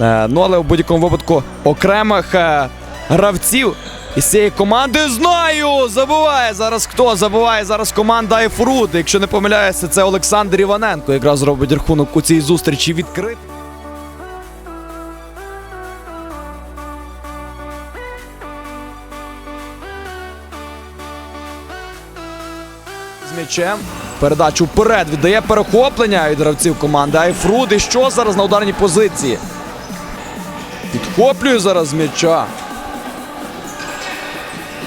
Е, Ну але в будь-якому випадку окремих е, гравців із цієї команди знаю. Забуває зараз хто забуває зараз команда Айфрут. Якщо не помиляюся, це Олександр Іваненко. Якраз робить рахунок у цій зустрічі відкрит. З м'ячем. Передачу вперед віддає перехоплення від гравців команди Айфрут. І що зараз на ударній позиції? Підхоплює зараз м'яча.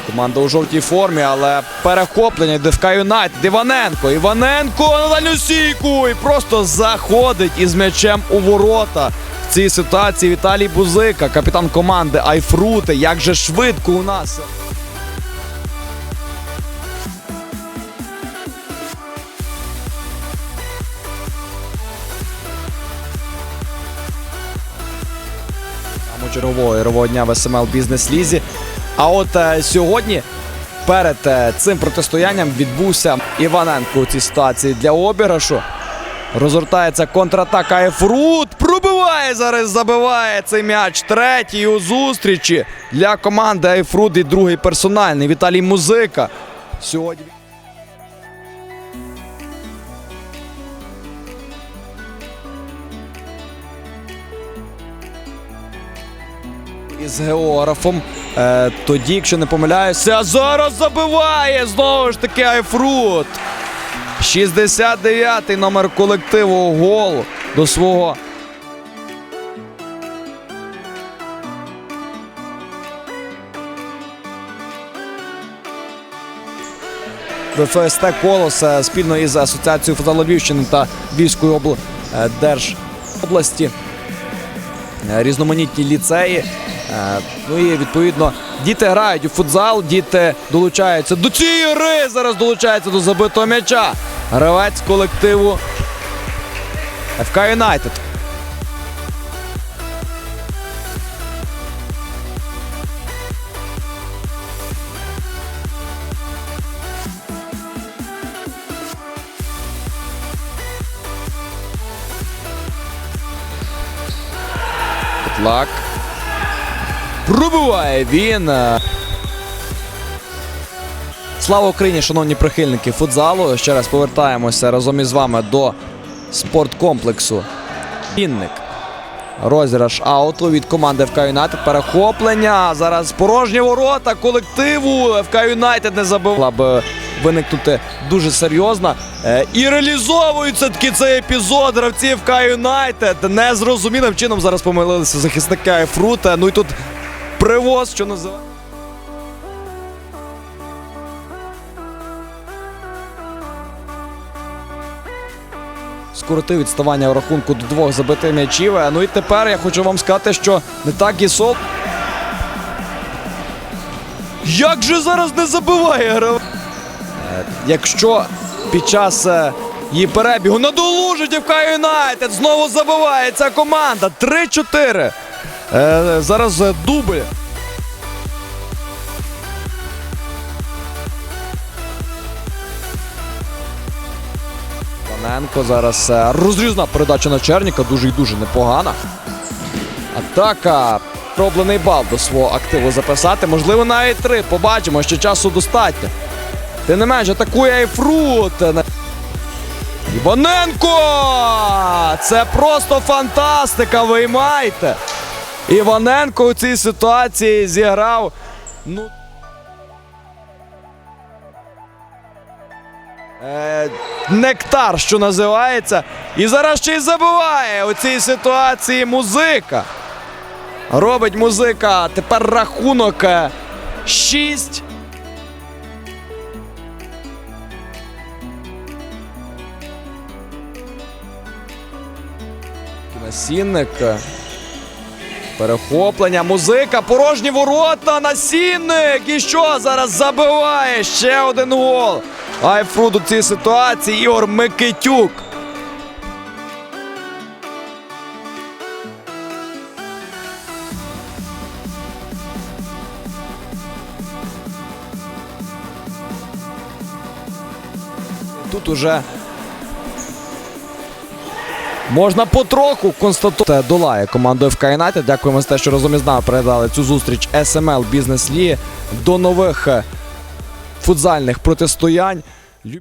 Команда у жовтій формі, але перехоплення Кай Юнайтед. Іваненко. Іваненко на дальню стійку і просто заходить із м'ячем у ворота. В цій ситуації Віталій Бузика, капітан команди Айфрути. Як же швидко у нас. Чергового ігрового дня в СМЛ Бізнес Лізі. А от е, сьогодні перед е, цим протистоянням відбувся Іваненко у цій ситуації для обіграшу. Розгортається контратака Ефрут. Пробиває зараз, забиває цей м'яч. Третій у зустрічі для команди Айфрут і другий персональний Віталій Музика. Сьогодні. Із географом. Е, тоді, якщо не помиляюся, зараз забиває знову ж таки Айфрут. 69-й номер колективу гол до свого. ВФСТ Колос спільно із Асоціацією Львівщини та Львівської обл... е, держобласті е, різноманітні ліцеї. Е, Ну і відповідно діти грають у футзал, діти долучаються до цієї гри. Зараз долучаються до забитого м'яча. Гравець колективу ФК Юнайтед. Лак. Пробиває він. е. Слава Україні, шановні прихильники футзалу. Ще раз повертаємося разом із вами до спорткомплексу. Вінник. Розіграш ауту від команди ФК Юнайтед. Перехоплення. Зараз порожні ворота колективу. ФК Юнайтед не забив. б виникнути дуже серйозно. Е, І реалізовується таки цей епізод гравців ФК Юнайтед. Незрозумілим чином зараз помилилися захисники Айфрута. Ну і тут привоз, що називає. Скоротив відставання у рахунку до двох забитих м'ячів. Е, Ну і тепер я хочу вам сказати, що не так і сол. Як же зараз не забиває гравець? Якщо під час е, її перебігу надолужить Юнайтед, знову забиває ця команда. 3-4. Е, зараз е, дубль. Паненко зараз е, розрізна передача на Черніка, дуже і дуже непогана. Атака. Проблений бал до свого активу записати. Можливо, навіть три. Побачимо, що часу достатньо. Ти не менш атакує Айфрут. Іваненко! Це просто фантастика. Виймайте. Іваненко у цій ситуації зіграв. Ну. Е, нектар, що називається. І зараз ще й забиває у цій ситуації музика. Робить музика. Тепер рахунок е, 6. Насінник. Перехоплення, музика, порожні ворота, насінник. І що зараз забиває ще один гол. Айфрут у цій ситуації Ігор Микитюк. Тут уже Можна потроху констатувати. Долає команду ФК Юнайтед. Дякуємо за те, що разом із нами передали цю зустріч СМЛ Бізнес Лі до нових е, футзальних протистоянь.